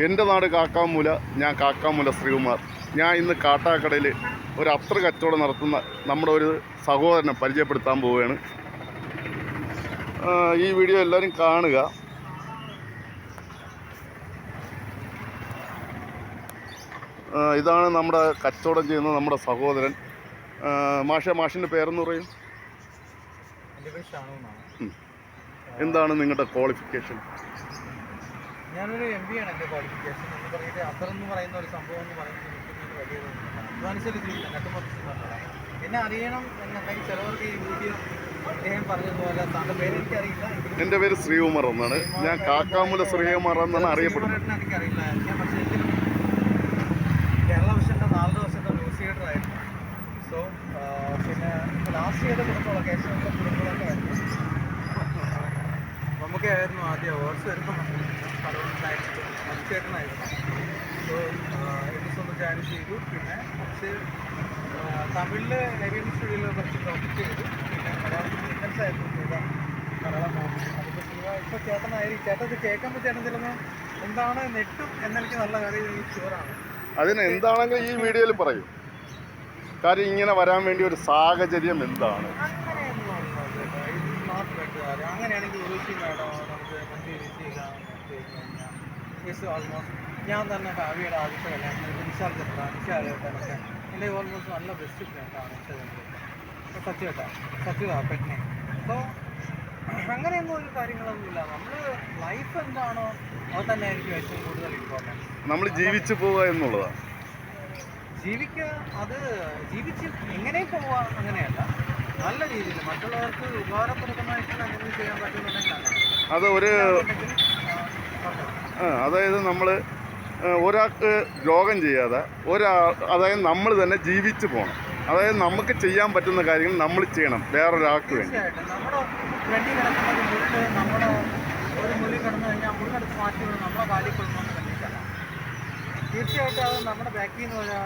എന്റെ നാട് കാക്കാമൂല ഞാൻ കാക്കാമൂല ശ്രീകുമാർ. ഞാൻ ഇന്ന് കാട്ടാക്കടയിൽ ഒരു അത്ര കച്ചവടം നടത്തുന്ന നമ്മുടെ ഒരു സഹോദരനെ പരിചയപ്പെടുത്താൻ പോവുകയാണ്. ഈ വീഡിയോ എല്ലാവരും കാണുക. ഇതാണ് നമ്മുടെ കച്ചവടം ചെയ്യുന്ന നമ്മുടെ സഹോദരൻ. മാഷ മാഷിന്റെ പേരെന്ന് പറയും? എന്താണ് നിങ്ങളുടെ ക്വാളിഫിക്കേഷൻ? ഞാനൊരു എം ബി ആണ് എന്റെ ക്വാളിഫിക്കേഷൻ എന്ന് പറയുന്നത് അത്ര എന്ന് പറയുന്ന ഒരു സംഭവം എന്ന് പറയുന്നത് എനിക്ക് വലിയ അധ്വാനിച്ചാൽ ഇതില്ല നെട്ടുമറിച്ചിട്ടുള്ളതാണ് എന്നെ അറിയണം എന്നുണ്ടെങ്കിൽ ചിലവർക്ക് ഈ വീഡിയോ അദ്ദേഹം പറഞ്ഞതുപോലെ താങ്കളുടെ പേര് എനിക്കറിയില്ല. എങ്കിലും എന്റെ പേര് ശ്രീകുമാർ എന്നാണ്. ഞാൻ കാക്കാമൂല ശ്രീകുമാർ എന്നാണ് അറിയപ്പെടുന്നത്. എനിക്കറിയില്ല. ഞാൻ പക്ഷേ എങ്കിലും കേരള വിഷന്റെ നാല് ദിവസത്തെ ന്യൂസ് തിയേറ്റർ ആയിരുന്നു. സോ പിന്നെ ലാസ്റ്റ് ചെയ്ത കുടുംബമുള്ള കേശവന്റെ കുടുംബങ്ങളൊക്കെ ആയിരുന്നു നമുക്കായിരുന്നു ആദ്യം ഓർസ് വരുമ്പോൾ പലവണ്ണായിരുന്നു മനുഷ്യേട്ടനായിരുന്നു സോ എപ്പിസോഡ് ജോയിൻ ചെയ്തു പിന്നെ കുറച്ച് തമിഴിൽ നവീൻ സ്റ്റുഡിയോയിൽ കുറച്ച് ടോപ്പിക് ചെയ്തു. പിന്നെ മലയാളത്തിൽ ഡിഫൻസ് ആയിരുന്നു. ചെയ്ത മലയാളം മൂവി അതിപ്പോൾ സിനിമ ഇപ്പോൾ ചേട്ടനായിരിക്കും ചേട്ടൻ ഇത് കേൾക്കുമ്പോൾ ചേട്ടൻ ചിലപ്പോൾ എന്താണ് നെട്ടും എന്നെനിക്ക് നല്ല കാര്യം എനിക്ക് ഷുവറാണ് അതിന് എന്താണെങ്കിലും ഈ വീഡിയോയിൽ പറയും. കാര്യം ഇങ്ങനെ വരാൻ വേണ്ടി ഒരു സാഹചര്യം എന്താണ്? അങ്ങനെയാണെങ്കിൽ ഉറുഷി മേഡം നമുക്ക് ഓൾമോസ്റ്റ് ഞാൻ തന്നെ കാവ്യയുടെ ആദ്യത്തെ കല്യാണം നിശാൽ ചത്ര നിശാലൊക്കെ എന്റെ ഓൾമോസ്റ്റ് നല്ല ബെസ്റ്റ് ഫ്രണ്ടാണ് സത്യേട്ട സത്യമാണ് പെട്ടെന്ന് അപ്പോൾ അങ്ങനെയൊന്നും ഒരു കാര്യങ്ങളൊന്നുമില്ല നമ്മൾ ലൈഫ് എന്താണോ അത് തന്നെ ആയിരിക്കും ഏറ്റവും കൂടുതൽ ഇമ്പോർട്ടന്റ് നമ്മൾ ജീവിച്ചു പോവുക എന്നുള്ളതാണ് ജീവിക്കുക അത് ജീവിച്ച് എങ്ങനെ പോവുക അങ്ങനെയല്ല. നല്ല രീതിയിൽ മറ്റുള്ളവർക്ക് ഉപകാരപ്രദമായിട്ടുള്ള എന്തെങ്കിലും ചെയ്യാൻ പറ്റുന്നുണ്ടെങ്കിൽ അതൊരു അത് ഒരു അതായത് നമ്മൾ ഒരാൾക്ക് രോഗം ചെയ്യാതെ ഒരാ അതായത് നമ്മൾ തന്നെ ജീവിച്ചു പോകണം അതായത് നമുക്ക് ചെയ്യാൻ പറ്റുന്ന കാര്യങ്ങൾ നമ്മൾ ചെയ്യണം വേറൊരാൾക്ക് വേണ്ടി. തീർച്ചയായിട്ടും. അത് നമ്മുടെ ബാക്കിൽ നിന്ന് ഒരാ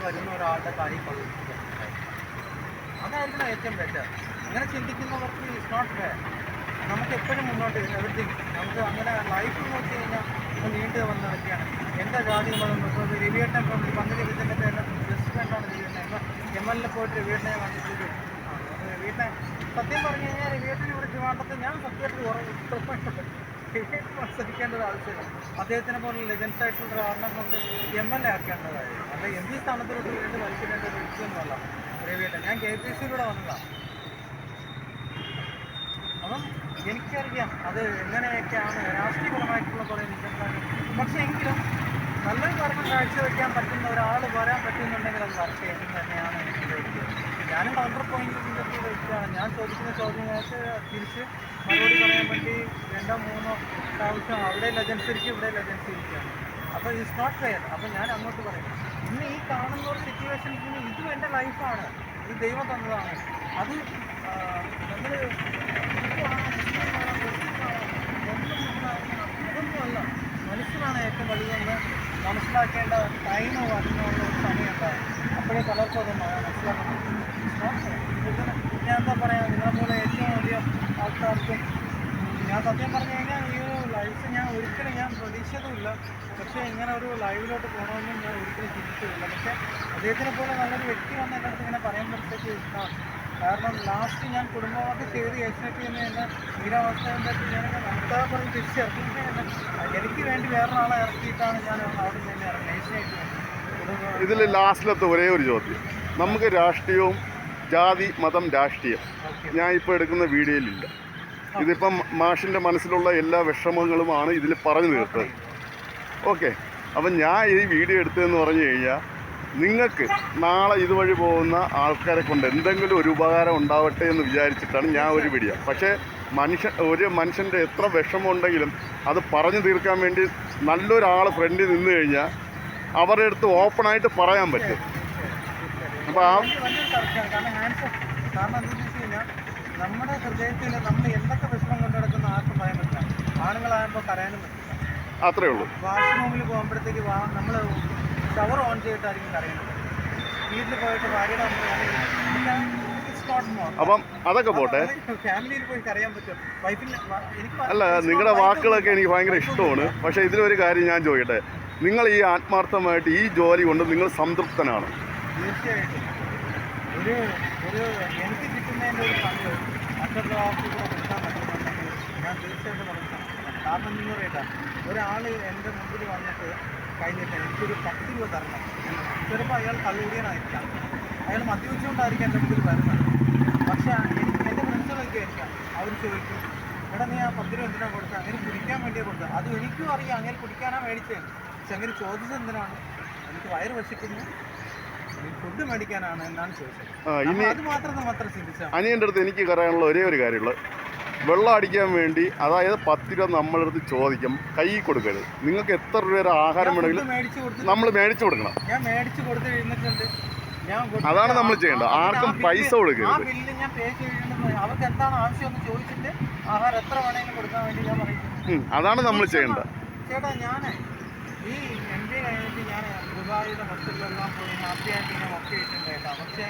വരുന്ന ഒരാളുടെ കാലിൽ കൊള്ളും അതായിരിക്കണം ഏറ്റവും ബെറ്റർ അങ്ങനെ ചിന്തിക്കുന്നവർക്ക് ഇറ്റ്സ് നോട്ട് ഫെയർ നമുക്ക് എപ്പോഴും മുന്നോട്ട് എവറിഥിങ് നമുക്ക് അങ്ങനെ ലൈഫ് നോക്കി നീണ്ടു വന്ന് നടക്കുകയാണ്. എന്റെ ജാതി മതം ഇപ്പോൾ രവിയേട്ടൻ ഇപ്പം പങ്ക് രവിച്ചന്റെ പേരിൽ ബെസ്റ്റ് രവിയേട്ടൻ എം എൽ എ പോയിട്ട് രവിയേട്ടനെ കണ്ടിട്ട് രവിയേട്ടനെ സത്യം പറഞ്ഞു കഴിഞ്ഞാൽ രവിയേട്ടൻ ഞാൻ രവിയേട്ടൻ മത്സരിക്കേണ്ടത് ആവശ്യമില്ല. അദ്ദേഹത്തിനെ പോലെ ലെജൻസ് ആയിട്ടുള്ള കാരണം കൊണ്ട് എം എൽ എ ആക്കേണ്ടതായിരുന്നു. അല്ല എം പി സ്ഥാനത്തിലോട്ട് വീണ്ടും മത്സരിക്കേണ്ട ഒരു വ്യക്തിയൊന്നുമല്ല രവിയേട്ടൻ ഞാൻ കെ പി സിയിലൂടെ വന്നതാണ് അപ്പം എനിക്കറിയാം അത് എങ്ങനെയൊക്കെയാണ് രാഷ്ട്രീയപരമായിട്ടുള്ള കുറേ നിമിഷങ്ങളാണ് പക്ഷേ എങ്കിലും നല്ലൊരു കർമ്മം കാഴ്ചവെക്കാൻ പറ്റുന്ന ഒരാൾ വരാൻ പറ്റുന്നുണ്ടെങ്കിൽ അത് വർക്ക് ചെയ്യുന്നത് തന്നെയാണ്. ഞാനും കൗണ്ടർ പോയിന്റ് ചിന്തത്തിൽ വെച്ചാണ്. ഞാൻ ചോദിക്കുന്ന ചോദ്യങ്ങൾക്ക് തിരിച്ച് മറുപടി പറയാൻ വേണ്ടി രണ്ടോ മൂന്നോ പ്രാവശ്യം അവിടെ ലെജൻസ് ഇരിക്കും ഇവിടെ ലെജൻസ് ഇരിക്കുകയാണ് അപ്പോൾ ഇറ്റ്സ് നോട്ട് ഫെയർ അപ്പോൾ ഞാൻ അങ്ങോട്ട് പറയും. ഇന്ന് ഈ കാണുന്ന ഒരു സിറ്റുവേഷൻ ഇന്ന് ഇതും എന്റെ ലൈഫാണ് ഇത് ദൈവം തന്നതാണ്. അത് നമ്മൾ അതൊന്നുമല്ല മനുഷ്യനാണ് ഏറ്റവും വലുതെന്ന് മനസ്സിലാക്കേണ്ട ടൈമോ അതിനുള്ള സമയമുണ്ടാകും അപ്പോഴേ പലർക്കും അത് മനസ്സിലാക്കണം ഞാൻ എന്താ പറയുക നിങ്ങളെ പോലെ ഏറ്റവും വലിയ ആൾക്കാർക്കും ഞാൻ സത്യം പറഞ്ഞു കഴിഞ്ഞാൽ ഈ ഒരു ലൈഫ് ഞാൻ ഒരിക്കലും ഞാൻ പ്രതീക്ഷിച്ചതുമില്ല. പക്ഷേ ഇങ്ങനെ ഒരു ലൈവിലോട്ട് പോകണമെന്നും ഞാൻ ഒരിക്കലും ചിന്തിച്ചതില്ല പക്ഷേ അദ്ദേഹത്തിനെ പോലെ നല്ലൊരു വ്യക്തി വന്ന എന്റെ അടുത്ത് ഇങ്ങനെ പറയുമ്പോഴത്തേക്ക് ഇഷ്ടമാണ് കാരണം ലാസ്റ്റ് ഞാൻ കുടുംബമൊക്കെ ചെയ്ത് കഴിച്ചിട്ട് തന്നെ എന്നെ വീരാവസ്ഥയുണ്ടാക്കി ഞാനൊക്കെ നമുക്കാ പറഞ്ഞ് തിരിച്ചിറക്കി എനിക്ക് വേണ്ടി വേറൊരാളെ ഇറക്കിയിട്ടാണ് ഞാൻ അവിടെ നിന്ന് ഇറങ്ങി ഇതിൽ ലാസ്റ്റിലത്തെ ഒരേ ഒരു ചോദ്യം. നമുക്ക് രാഷ്ട്രീയവും ജാതി മതം രാഷ്ട്രീയം ഞാൻ ഇപ്പോൾ എടുക്കുന്ന വീഡിയോയിലില്ല. ഇതിപ്പം മാഷിന്റെ മനസ്സിലുള്ള എല്ലാ വിഷമങ്ങളുമാണ് ഇതിൽ പറഞ്ഞു തീർത്തത്. ഓക്കെ. അപ്പം ഞാൻ ഈ വീഡിയോ എടുത്തതെന്ന് പറഞ്ഞു കഴിഞ്ഞാൽ നിങ്ങൾക്ക് നാളെ ഇതുവഴി പോകുന്ന ആൾക്കാരെ കൊണ്ട് എന്തെങ്കിലും ഒരു ഉപകാരം ഉണ്ടാവട്ടെ എന്ന് വിചാരിച്ചിട്ടാണ് ഞാൻ ഒരു വീഡിയോ പക്ഷേ മനുഷ്യ ഒരു മനുഷ്യന്റെ എത്ര വിഷമമുണ്ടെങ്കിലും അത് പറഞ്ഞു തീർക്കാൻ വേണ്ടി നല്ലൊരാൾ ഫ്രണ്ടിൽ നിന്ന് കഴിഞ്ഞാൽ അവരുടെ അടുത്ത് ഓപ്പണായിട്ട് പറയാൻ പറ്റും. അപ്പോൾ ആ നമ്മുടെ ഹൃദയത്തിൽ നമ്മൾ എന്തൊക്കെ വിഷമം കൊണ്ട് നടക്കുന്ന ആർക്കും പറയാൻ പറ്റില്ല. ആണുങ്ങളാകുമ്പോൾ കരയാനും പറ്റില്ല. അത്രേ ഉള്ളൂ. വാഷ്റൂമിൽ പോകുമ്പോഴത്തേക്ക് നമ്മൾ ഷവർ ഓൺ ചെയ്തിട്ടായിരിക്കും കരയുന്നത്. വീട്ടിൽ പോയിട്ട് ഭാര്യയുടെ അപ്പം അതൊക്കെ പോട്ടെ. ഫാമിലിയിൽ പോയി കരയാൻ പറ്റും വൈഫിന് അല്ല നിങ്ങളുടെ വാക്കുകളൊക്കെ എനിക്ക് ഭയങ്കര ഇഷ്ടമാണ്. പക്ഷേ ഇതിലൊരു കാര്യം ഞാൻ ചോദിക്കട്ടെ. നിങ്ങൾ ഈ ആത്മാർത്ഥമായിട്ട് ഈ ജോലി കൊണ്ട് നിങ്ങൾ സംതൃപ്തനാണ്? തീർച്ചയായിട്ടും. ഒരു ഒരു എനിക്ക് കിട്ടുന്നതിന്റെ ഒരു പങ്ക് മറ്റുള്ളവർക്ക് കൂടെ കൊടുക്കാൻ പറ്റുന്നുണ്ടെങ്കിൽ ഞാൻ തീർച്ചയായിട്ടും കൊടുക്കണം കാരണം എന്ന് പറയട്ടെ ഒരാൾ എന്റെ മുമ്പിൽ വന്നിട്ട് കഴിഞ്ഞിട്ട് എനിക്കൊരു പത്ത് രൂപ തരണം. ചിലപ്പോൾ അയാൾ കള്ളുകൂടിയനായിരിക്കാം അയാൾ മദ്യപിച്ചുകൊണ്ടായിരിക്കും എന്റെ മുമ്പിൽ വരുന്നത്. പക്ഷേ എനിക്ക് എന്റെ ഫ്രണ്ട്സുകളൊക്കെ ആയിരിക്കാം അവർ ചോദിക്കും എടാ നീ ആ പത്ത് രൂപ എന്തിനാണ് കൊടുത്തത് അങ്ങനെ കുടിക്കാൻ വേണ്ടിയാണ് കൊടുത്തത്. അത് എനിക്കും അറിയാം. അങ്ങനെ കുടിക്കാനാണ് മേടിച്ചത്. പക്ഷെ അങ്ങനെ ചോദിച്ചത് എന്തിനാണ്? എനിക്ക് വയറ് വശിക്കുന്നു. ഫുഡ് മേടിക്കാനാണ് എന്നാണ് ചോദിച്ചത്. അത് മാത്രം മാത്രം ചിന്തിച്ചാൽ അനിയന്റെ അടുത്ത് എനിക്ക് പറയാനുള്ള ഒരേ ഒരു കാര്യമുള്ളത്. വെള്ളം അടിക്കാൻ വേണ്ടി അതായത് പത്ത് രൂപ നമ്മളെടുത്ത് ചോദിക്കും കൈ കൊടുക്കരുത്. നിങ്ങൾക്ക് എത്ര രൂപ ആഹാരം വേണമെങ്കിലും നമ്മൾ മേടിച്ചു കൊടുക്കണം. അതാണ് നമ്മൾ ചെയ്യേണ്ടത്. ആർക്കും പൈസ കൊടുക്കരുത്. പേ അതാണ് നമ്മൾ ചെയ്യേണ്ടത്. ചേട്ടാ ഞാൻ ഈ എം ബി കഴിഞ്ഞിട്ട് ഞാൻ ദുബായിയുടെ ബസ്സിലെല്ലാം പോയി ഹാപ്പി ആയിട്ട് ഞാൻ വർക്ക് ചെയ്തിട്ടുണ്ട് പക്ഷേ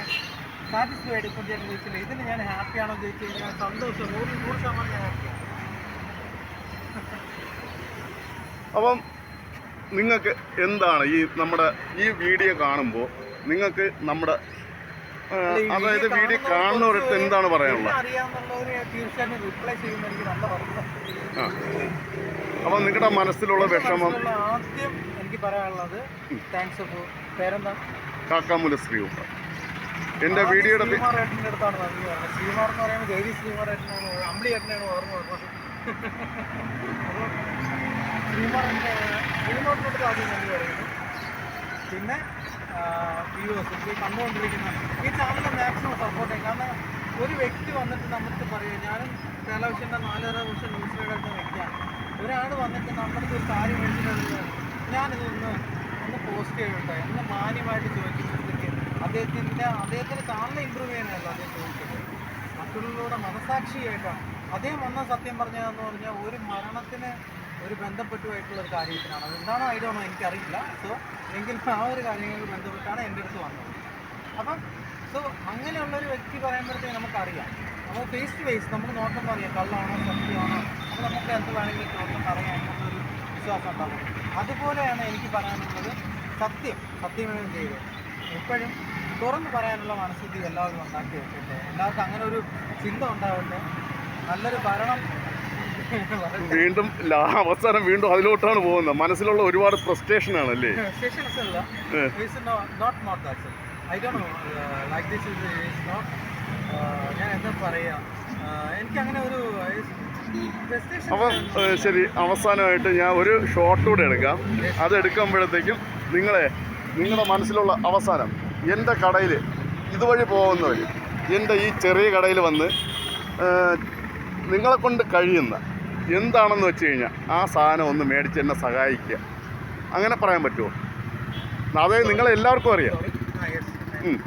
സാറ്റിസ്ഫൈഡ് ഇപ്പം ചേട്ടൻ ചോദിച്ചില്ല? ഇതിന് ഞാൻ ഹാപ്പിയാണോ ചോദിച്ചു കഴിഞ്ഞാൽ സന്തോഷം. നൂറ് നൂറ് ശതമാനം ഞാൻ ഹാപ്പിയാണ് അപ്പം നിങ്ങൾക്ക് എന്താണ് ഈ നമ്മുടെ ഈ വീഡിയോ കാണുമ്പോൾ നിങ്ങൾക്ക് നമ്മുടെ അതായത് വീഡിയോ കാണുന്നവരടുത്ത് എന്താണ് പറയാനുള്ളത്? അപ്പൊ നിങ്ങളുടെ മനസ്സിലുള്ള വിഷമം ആദ്യം എനിക്ക് പറയാനുള്ളത് താങ്ക്സ് കാക്കാമുല ശ്രീകുമാർ. എന്റെ വീഡിയോയുടെ അടുത്താണ് ശ്രീമാർ എന്ന് പറയുമ്പോൾ ഓർമ്മ വരുന്നത്. അപ്പോൾ ശ്രീമാറിന്റെ ശ്രീമാറിനോട് ആദ്യം നന്ദി പറയുന്നു. പിന്നെ വ്യൂവേഴ്സ് ഇത് കണ്ടുകൊണ്ടിരിക്കുന്ന ഈ ചാനലിൽ മാക്സിമം സപ്പോർട്ട് ചെയ്യും. കാരണം ഒരു വ്യക്തി വന്നിട്ട് നമുക്ക് പറയും ഞാനും ടെലിവിഷന്റെ നാലര വർഷം ന്യൂസ് റീഡറിന്റെ വ്യക്തിയാണ്. ഒരാൾ വന്നിട്ട് നമ്മുടെ ഒരു കാര്യം മേടിച്ചിട്ടുണ്ടെങ്കിൽ ഞാനിതൊന്ന് ഒന്ന് പോസ്റ്റ് ചെയ്യട്ടെ എന്ന് മാന്യമായിട്ട് ചോദിക്കുമ്പോഴത്തേക്ക് അദ്ദേഹത്തിന്റെ അദ്ദേഹത്തിന്റെ ചാനൽ ഇമ്പ്രൂവ് ചെയ്യാനല്ല അദ്ദേഹം ചോദിച്ചത്. മറ്റുള്ളവരുടെ മനസാക്ഷിയായിട്ടാണ്. അദ്ദേഹം വന്ന സത്യം പറഞ്ഞതെന്ന് പറഞ്ഞാൽ ഒരു മരണത്തിന് ഒരു ബന്ധപ്പെട്ടുമായിട്ടുള്ള ഒരു കാര്യത്തിനാണ്. അതെന്താണോ ഐഡോണോ എനിക്കറിയില്ല. സോ എങ്കിലും ആ ഒരു കാര്യങ്ങൾക്ക് ബന്ധപ്പെട്ടാണ് എന്റെ അടുത്ത് വന്നത്. അപ്പം സോ അങ്ങനെയുള്ളൊരു വ്യക്തി പറയുമ്പോഴത്തേക്ക് നമുക്കറിയാം. നമുക്ക് ഫേസ് ടു ഫേസ് നമുക്ക് നോക്കുമ്പോൾ അറിയാം കള്ളാണോ സത്യമാണോ? അപ്പോൾ നമുക്ക് എന്ത് വേണമെങ്കിലും ചോദിക്കാൻ അറിയാം എന്നുള്ളൊരു വിശ്വാസം ഉണ്ടാകും. അതുപോലെയാണ് എനിക്ക് പറയാനുള്ളത് സത്യം സത്യമേ ചെയ്ത്. എപ്പോഴും തുറന്ന് പറയാനുള്ള മനസ്ഥിതി എല്ലാവരും ഉണ്ടാക്കി വെക്കട്ടെ എല്ലാവർക്കും അങ്ങനെ ഒരു ചിന്ത ഉണ്ടാവട്ടെ. നല്ലൊരു ഭരണം. വീണ്ടും അവസാനം വീണ്ടും അതിലോട്ടാണ് പോകുന്നത്. മനസ്സിലുള്ള ഒരുപാട് ഫ്രസ്ട്രേഷൻ ആണ് അല്ലേ അപ്പം ശരി അവസാനമായിട്ട് ഞാൻ ഒരു ഷോർട്ട് കൂടെ എടുക്കാം. അത് എടുക്കുമ്പോഴത്തേക്കും നിങ്ങളെ നിങ്ങളുടെ മനസ്സിലുള്ള അവസാനം എന്റെ കടയിൽ ഇതുവഴി പോകുന്നവർ എന്റെ ഈ ചെറിയ കടയിൽ വന്ന് നിങ്ങളെ കൊണ്ട് കഴിയുന്ന എന്താണെന്ന് വെച്ച് കഴിഞ്ഞാൽ ആ സാധനം ഒന്ന് മേടിച്ച് എന്നെ സഹായിക്കുക. അങ്ങനെ പറയാൻ പറ്റുമോ അതായത് നിങ്ങളെല്ലാവർക്കും അറിയാം.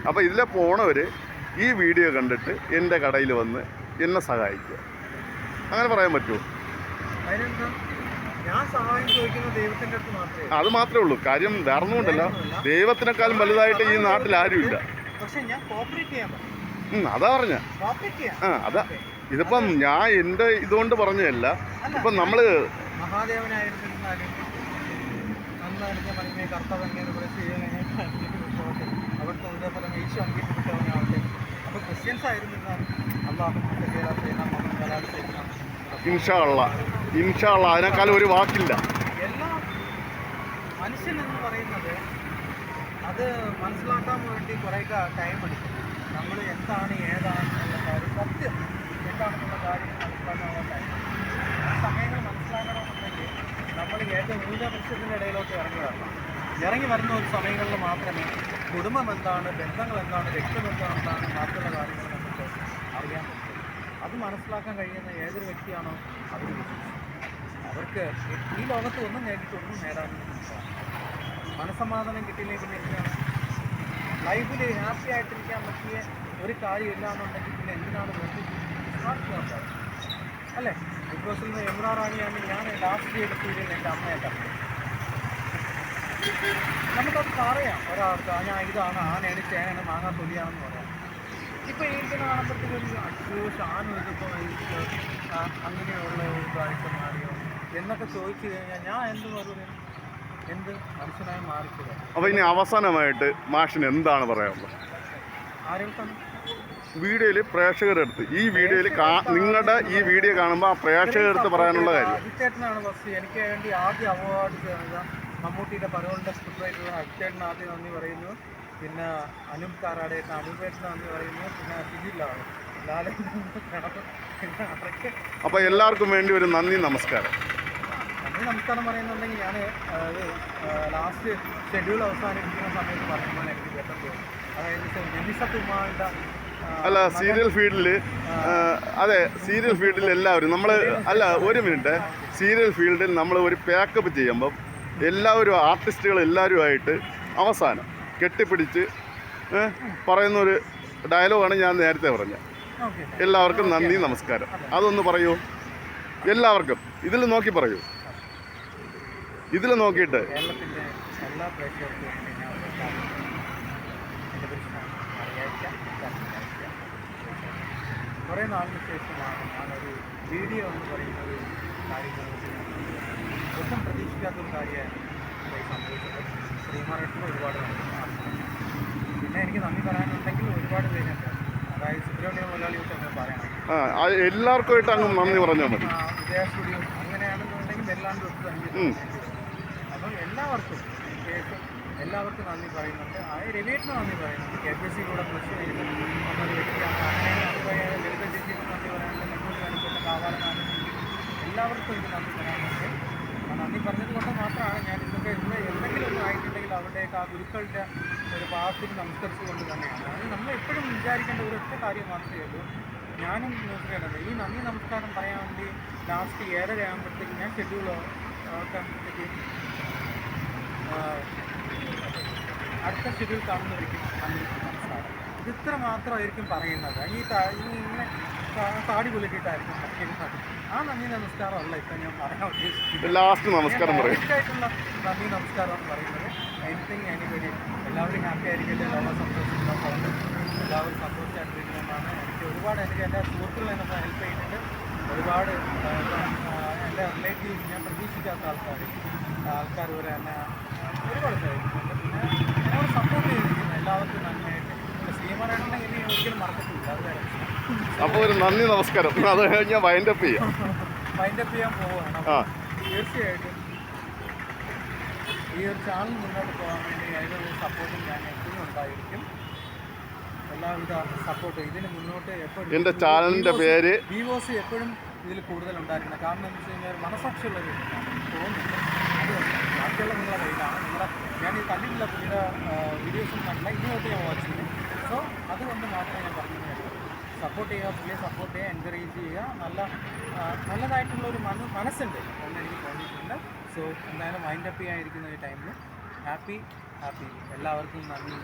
അപ്പോൾ ഇതിലെ പോണവർ ഈ വീഡിയോ കണ്ടിട്ട് എന്റെ കടയിൽ വന്ന് എന്നെ സഹായിക്കുക. അങ്ങനെ പറയാൻ പറ്റുമോ ഞാൻ സഹായം ചോദിക്കുന്ന ദൈവത്തിന്റെ അടുത്ത് മാത്രമേ അത് മാത്രമേ ഉള്ളൂ. കാര്യം വേറൊന്നുമുണ്ടല്ലോ ദൈവത്തിനേക്കാളും വലുതായിട്ട് ഈ നാട്ടിൽ ആരുമില്ല. പക്ഷെ ഞാൻ കോപ്പറേറ്റ് ചെയ്യാൻ അതാ പറഞ്ഞ. ആ അതാ. ഇതിപ്പം ഞാൻ എന്റെ ഇതുകൊണ്ട് പറഞ്ഞതല്ല. ഇപ്പൊ നമ്മൾ മഹാദേവനായിരുന്നിരുന്നാലും നന്നായിരുന്ന മണിമേ കർത്താവ് എങ്ങനെ പോട്ടെ അവിടുത്തെ ഉദയഫലം ഈശോ അംഗീകരിച്ചവനാവട്ടെ അപ്പോൾ ക്രിസ്ത്യൻസ് ആയിരുന്നിരുന്നാലും അള്ളാഹു ഇൻഷാള്ള ഇൻഷാള്ള അതിനേക്കാളും ഒരു വാക്കില്ല. എല്ലാം പറയുന്നത് അത് മനസ്സിലാക്കാൻ ടൈം എടുക്കും. നമ്മൾ എന്താണ് കാര്യം നമ്മൾ ഇറങ്ങി വരുന്ന ഒരു സമയങ്ങളിൽ മാത്രമേ കുടുംബം എന്താണ് ബന്ധങ്ങൾ എന്താണ് രക്തബന്ധം എന്താണ് ബാക്കിയുള്ള കാര്യങ്ങൾ നമുക്ക് അറിയാൻ പറ്റും. അത് മനസ്സിലാക്കാൻ കഴിയുന്ന ഏതൊരു വ്യക്തിയാണോ അവർ അവർക്ക് ഈ ലോകത്ത് ഒന്നും നേടിയിട്ട് ഒന്നും നേടാൻ മനസ്സമാധാനം കിട്ടിയില്ലെങ്കിൽ പിന്നെ എന്തിനാണ്? ലൈഫിൽ ഹാപ്പി ആയിട്ടിരിക്കാൻ പറ്റിയ ഒരു കാര്യമില്ല എന്നുണ്ടെങ്കിൽ പിന്നെ എന്തിനാണ് വെറുതെ അല്ലേ? ബിഗ് ബോസിൽ നിന്ന് യമുന റാണിയാണ് ഞാൻ ലാസ്റ്റ് ചെയ്ത സീരിയൽ എന്റെ അമ്മയായിട്ടാണ് നമുക്കത് പറയാം. ഒരാൾക്ക് ഞാൻ ഇതാണ് ആനയാണ് ചേനയാണ് മാങ്ങാ തൊലിയാണെന്ന് പറയാം. ഇപ്പോൾ എനിക്ക് ഇരിക്കുന്ന കാണുമ്പോഴത്തേക്ക് ഒരു ഇതിപ്പോൾ അങ്ങനെയുള്ള ഒരു ഇതായിട്ട് മാറിയോ എന്നൊക്കെ ചോദിച്ചു കഴിഞ്ഞാൽ ഞാൻ എന്ത് മറുപടി എന്ത്? മനുഷ്യനായി മാറിക്കുക അപ്പോൾ ഇനി അവസാനമായിട്ട് മാഷിന് എന്താണ് പറയാനുള്ളത്? വീഡിയോയിൽ വീഡിയോയിൽ പ്രേക്ഷകരെടുത്ത് ഈ വീഡിയോയിൽ നിങ്ങളുടെ ഈ വീഡിയോ കാണുമ്പോൾ ആ പ്രേക്ഷകരെടുത്ത് പറയാനുള്ള കാര്യം. അജിത്തേട്ടനാണ് ഫസ്റ്റ് എനിക്ക് വേണ്ടി ആദ്യം അവാർഡ് ചെയ്യുന്നത് മമ്മൂട്ടിയുടെ പരോളിന്റെ സ്ക്രിപ്റ്റായിട്ടുള്ള റൈറ്റർ ആദ്യം നന്ദി പറയുന്നു. പിന്നെ അനൂപ് കാറാടേട്ടൻ അനൂപേട്ടന് നന്ദി പറയുന്നു. പിന്നെ സിജിലാണ് ലാലൻ അപ്പൊ എല്ലാവർക്കും വേണ്ടി ഒരു നന്ദി നമസ്കാരം. നമസ്കാരം പറയുന്നുണ്ടെങ്കിൽ ഞാൻ ലാസ്റ്റ് ഷെഡ്യൂൾ അവസാനിപ്പിക്കുന്ന സമയത്ത് പറയുമ്പോൾ എനിക്ക് കേട്ടത് അതായത് നബിസ കുമാറിന്റെ അല്ല സീരിയൽ ഫീൽഡിൽ അതെ സീരിയൽ ഫീൽഡിൽ എല്ലാവരും നമ്മൾ അല്ല ഒരു മിനിറ്റ്. സീരിയൽ ഫീൽഡിൽ നമ്മൾ ഒരു പാക്കപ്പ് ചെയ്യുമ്പം എല്ലാവരും ആർട്ടിസ്റ്റുകൾ എല്ലാവരുമായിട്ട് അവസാനം കെട്ടിപ്പിടിച്ച് പറയുന്നൊരു ഡയലോഗാണ് ഞാൻ നേരത്തെ പറഞ്ഞത്. എല്ലാവർക്കും നന്ദി നമസ്കാരം. അതൊന്ന് പറയൂ. എല്ലാവർക്കും ഇതിൽ നോക്കി പറയൂ. അറിയാതിരിക്കാം നോക്കിയിട്ട്. കുറേ നാളിന് ശേഷമാണ് ഞാനൊരു വീഡിയോ എന്ന് പറയുന്ന ഒരു കാര്യങ്ങൾ ഒട്ടും ഇവിടെ സംഭവിച്ചത്. ഒരുപാട് പിന്നെ എനിക്ക് നന്ദി പറയാനുണ്ടെങ്കിൽ ഒരുപാട് പേരുണ്ട്. അതായത് സുബ്രഹ്മണ്യ മുതലാളി തൊട്ട് അങ്ങനെ പറയണം എല്ലാവർക്കുമായിട്ട് അങ്ങ് നന്ദി പറഞ്ഞാൽ മതി. സ്റ്റുഡിയോ അങ്ങനെയാണെന്നുണ്ടെങ്കിൽ എല്ലാവരും എല്ലാവർക്കും എല്ലാവർക്കും നന്ദി പറയുന്നുണ്ട്. ആ രവിയേട്ടിന് നന്ദി പറയുന്നുണ്ട്. കെ പി എസ് കൂടെ പ്ലസ് ചെയ്ത് ഒരു വ്യക്തിയാണ്. അങ്ങനെ നന്ദി പറയാൻ നന്ദി പറയാനുണ്ട്. മുന്നോട്ട് കാണിച്ചിട്ട് കാവാലനാണ് എല്ലാവർക്കും ഇത് നന്ദി പറയാനുണ്ട്. ആ നന്ദി പറഞ്ഞത് കൊണ്ട് മാത്രമാണ് ഞാൻ ഇതൊക്കെ ഇന്ന് എന്തെങ്കിലും ഒന്ന് ആയിട്ടുണ്ടെങ്കിൽ അവരുടെയൊക്കെ ആ ഗുരുക്കളുടെ ഒരു പാദത്തിൽ നമസ്കരിച്ചുകൊണ്ട് തന്നെയാണ്. അത് നമ്മൾ എപ്പോഴും വിചാരിക്കേണ്ട ഒരൊറ്റ കാര്യം മാത്രമേ ഉള്ളൂ. ഞാനും നോക്കുകയാണ് ഈ നന്ദി നമസ്കാരം പറയാൻ വേണ്ടി ലാസ്റ്റ് ഏഴര ആകുമ്പോഴത്തേക്ക് ഞാൻ ഷെഡ്യൂൾ ആകുമ്പോഴത്തേക്ക് അടുത്ത ഷെഡ്യൂൾ കാണുന്നവരിക്കും നന്ദി നമസ്കാരം ഇത് ഇത്ര മാത്രമായിരിക്കും പറയുന്നത്. ഈ താ- ഈ ഇങ്ങനെ താടി കൊല്ലിട്ടായിരിക്കും പറയുന്നത് ആ നന്ദി നമസ്കാരം അല്ല ഇപ്പം ഞാൻ പറയാൻ ഉദ്ദേശിക്കുന്നത്. ലാസ്റ്റ് നമസ്കാരം ആയിട്ടുള്ള നന്ദി നമസ്കാരം എന്ന് പറയുന്നത്. എനിത്തിങ് എനിബഡി എല്ലാവരും ഹാപ്പി ആയിരിക്കട്ടെ എല്ലാവരും സന്തോഷിക്കുന്നുണ്ട് എല്ലാവരും സന്തോഷിച്ചായിട്ടിരിക്കണമെന്നാണ് എനിക്ക് ഒരുപാട് എനിക്ക് എന്റെ സുഹൃത്തുക്കൾ എന്നെ ഹെൽപ്പ് ചെയ്തിട്ടുണ്ട് ഒരുപാട് എന്റെ റിലേറ്റീവ്സ് ഞാൻ പ്രതീക്ഷിക്കാത്ത ആൾക്കാർ ആൾക്കാർ വരെ എന്നെ ഒരുപാട് സഹായിക്കുന്നുണ്ട് പിന്നെ എന്നോട് സപ്പോർട്ട് ചെയ്തിരിക്കുന്നു എല്ലാവർക്കും നന്നായിട്ട് പിന്നെ ശ്രീമാരായിട്ടുള്ള ഇനി ഒരിക്കലും മറക്കത്തില്ല അത് കാര്യം അപ്പോൾ ഒരു നന്ദി നമസ്കാരം അത് വൈൻഡ് വൈൻഡപ്പ് ചെയ്യാം വൈൻഡപ്പ് ചെയ്യാൻ പോവുകയാണ്. തീർച്ചയായിട്ടും ഈ ഒരു ചാനൽ മുന്നോട്ട് പോകാൻ വേണ്ടി അതിനുള്ള സപ്പോർട്ടും ഞാൻ എപ്പോഴും ഉണ്ടായിരിക്കും. എല്ലാവിധ സപ്പോർട്ടും ഇതിന് മുന്നോട്ട് എപ്പോഴും എന്റെ ചാനലിന്റെ പേര് വിവോസ് എപ്പോഴും ഇതിൽ കൂടുതൽ ഉണ്ടായിരിക്കണം. കാരണം എന്താ വെച്ച് കഴിഞ്ഞാൽ ഒരു തോന്നുന്നു ബാക്കിയുള്ള നിങ്ങളുടെ കയ്യിലാണ് നിങ്ങളുടെ ഞാൻ ഈ കണ്ടിട്ടില്ല പുള്ളിയുടെ വീഡിയോസും കണ്ടില്ല ഇനി തൊട്ട് ഞാൻ വാച്ച് ചെയ്യും സോ അതുകൊണ്ട് മാത്രമേ ഞാൻ പറഞ്ഞു സപ്പോർട്ട് ചെയ്യുക പുള്ളിയെ സപ്പോർട്ട് ചെയ്യുക എൻകറേജ് ചെയ്യുക നല്ല നല്ലതായിട്ടുള്ള ഒരു മന മനസ്സുണ്ട് എന്ന് എനിക്ക് തോന്നിയിട്ടുണ്ട് സോ എന്തായാലും വൈൻഡ് അപ്പ് ചെയ്യാനിരിക്കുന്ന ഈ ടൈമിൽ ഹാപ്പി ഹാപ്പി എല്ലാവർക്കും നന്ദി.